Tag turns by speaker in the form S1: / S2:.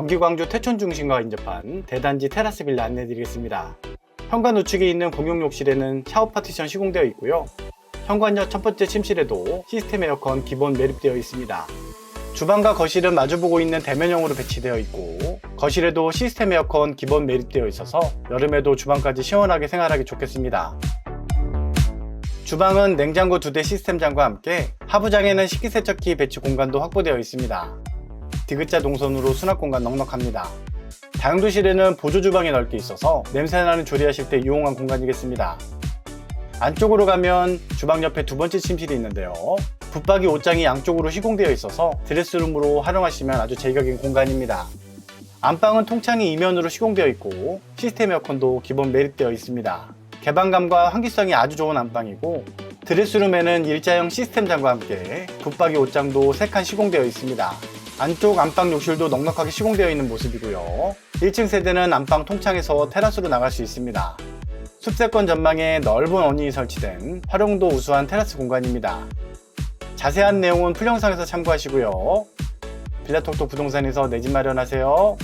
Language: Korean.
S1: 경기 광주 태촌 중심과 인접한 대단지 테라스 빌라 안내드리겠습니다. 현관 우측에 있는 공용 욕실에는 샤워 파티션 시공되어 있고요. 현관역 첫 번째 침실에도 시스템 에어컨 기본 매립되어 있습니다. 주방과 거실은 마주보고 있는 대면형으로 배치되어 있고 거실에도 시스템 에어컨 기본 매립되어 있어서 여름에도 주방까지 시원하게 생활하기 좋겠습니다. 주방은 냉장고 두 대 시스템장과 함께 하부장에는 식기세척기 배치 공간도 확보되어 있습니다. 디귿자 동선으로 수납 공간 넉넉합니다. 다용도실에는 보조 주방이 넓게 있어서 냄새나는 조리하실 때 유용한 공간이겠습니다. 안쪽으로 가면 주방 옆에 두 번째 침실이 있는데요. 붙박이 옷장이 양쪽으로 시공되어 있어서 드레스룸으로 활용하시면 아주 제격인 공간입니다. 안방은 통창이 이면으로 시공되어 있고 시스템 에어컨도 기본 매립되어 있습니다. 개방감과 환기성이 아주 좋은 안방이고 드레스룸에는 일자형 시스템장과 함께 붙박이 옷장도 3칸 시공되어 있습니다. 안쪽 안방 욕실도 넉넉하게 시공되어 있는 모습이고요. 1층 세대는 안방 통창에서 테라스로 나갈 수 있습니다. 숲세권 전망에 넓은 원이 설치된 활용도 우수한 테라스 공간입니다. 자세한 내용은 풀영상에서 참고하시고요. 빌라톡톡 부동산에서 내 집 마련하세요.